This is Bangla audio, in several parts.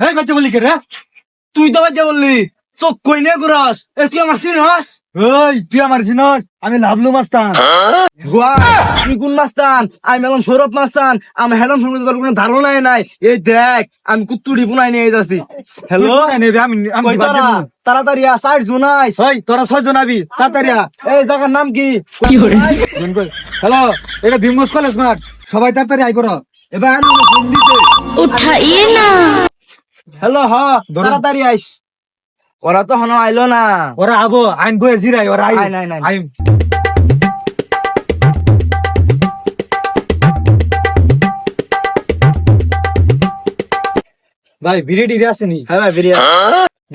হ্যাঁ বাচ্চা বলি রে তুই তো বাচ্চা বললি। চোখ কই নে এ তুই আমার চিনস? ওই তুই আমার আমি লাভলু মাস্তান। তুই কোন মাস্তান? আমি এখন সৌরভ মাস্তান। আমি হেলাম সঙ্গে তোর কোনো ধারণাই নাই এই দেখ আমি কুত্তুড়ি বুনাই নিয়ে যাচ্ছি। হ্যালো তাড়াতাড়ি সাইড জোনাই ওই তোরা ছয় জোনাবি তাড়াতাড়ি এই জায়গার নাম কি? হ্যালো এটা ভীমগঞ্জ কলেজ মাঠ। সবাই তাড়াতাড়ি আই করো এবার উঠাই না। হ্যালো হ তাড়াতাড়ি আইস। ওরা তো হনো আইলো না। ওরা আবো আইন বয়ে জিরাই ওরা আই আইন, আইন। আইন। ভাই বিড়ি টিড়ি আসেনি হ্যাঁ ভাই বেরিয়ে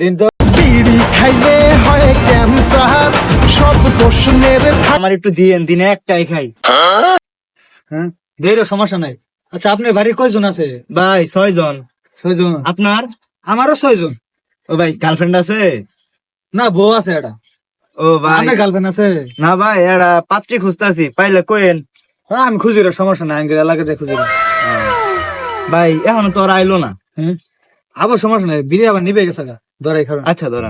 দিন তো বিড়ি খাইলে হয় ক্যান্সার। সব প্রশ্নের আমার একটু দিয়েন দিনে একটাই খাই। হ্যাঁ? দেরো সমস্যা নাই। আচ্ছা আপনার বাড়ির কয়জন আছে? ভাই ছয় জন ছয়জন। আপনার? আমারও ছয়জন। ও ভাই গার্লফ্রেন্ড আছে? না বউ আছে এটা ও ভাই। আপনার গার্লফ্রেন্ড আছে? না ভাই এরা পাত্রী খুঁজতাছি পাইলে কোয়েন হ্যাঁ আমি খুঁজি রে সমস্যা নাই আমি এলাকাতে খুঁজি রে। ভাই এখন তো ওরা আইলো না। হুম? আবার সমস্যা নাই বিড়ি আবার নিবে গেছে গা ধরাই খাবেন আচ্ছা ধরা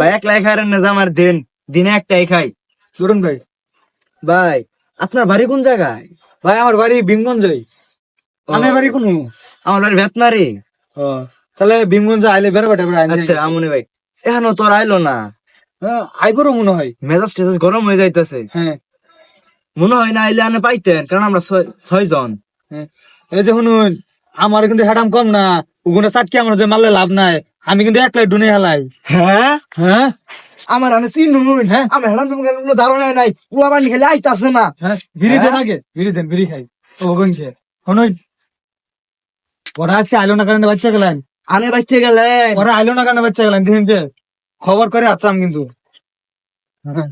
ভাই এক লাই খাই না আমার দিন দিনে একটাই খাই। ধরুন ভাই। ভাই আপনার বাড়ি কোন জায়গায়? ভাই আমার বাড়ি ভীমগঞ্জ আমার বাড়ি কোন? আমার বাড়ি ভেতনারি। তাহলে ভীমগঞ্জ আইলে বেরো বেটা বেড়া আচ্ছা আমনে ভাই। এখনও তোর আইলো না। আইবরও মনে হয়। মেজাজ টেজাজ গরম হয়ে যাইতেছে। হ্যাঁ। মনে হয় না আইলে আনে পাইতেন কারণ আমরা ছয়- জন হ্যাঁ। এই যে শুনুন আমার কিন্তু হ্যাডাম কম না। ওগুলো চাটকি আমার যে মারলে লাভ নাই। আমি কিন্তু একলাই ডুনে হেলাই। হ্যাঁ? হ্যাঁ? আমার আনে চিনুন হ্যাঁ। আমার হেলাম তুমি কোনো ধারণা নাই। পোলা পানি খেলে আইতাছে না। হ্যাঁ। বিড়ি দেন হ্যাঁ? আগে। বিড়ি দেন বিড়ি খাই। ও খেয়ে শুনুন ওরা আজকে আইলো না কারণে বাচ্চা গেলেন? আনে বাচ্চা গেলে ওরা আইলো না কারণে বাচ্চা গেলেন খবর করে আসতাম কিন্তু। হ্যাঁ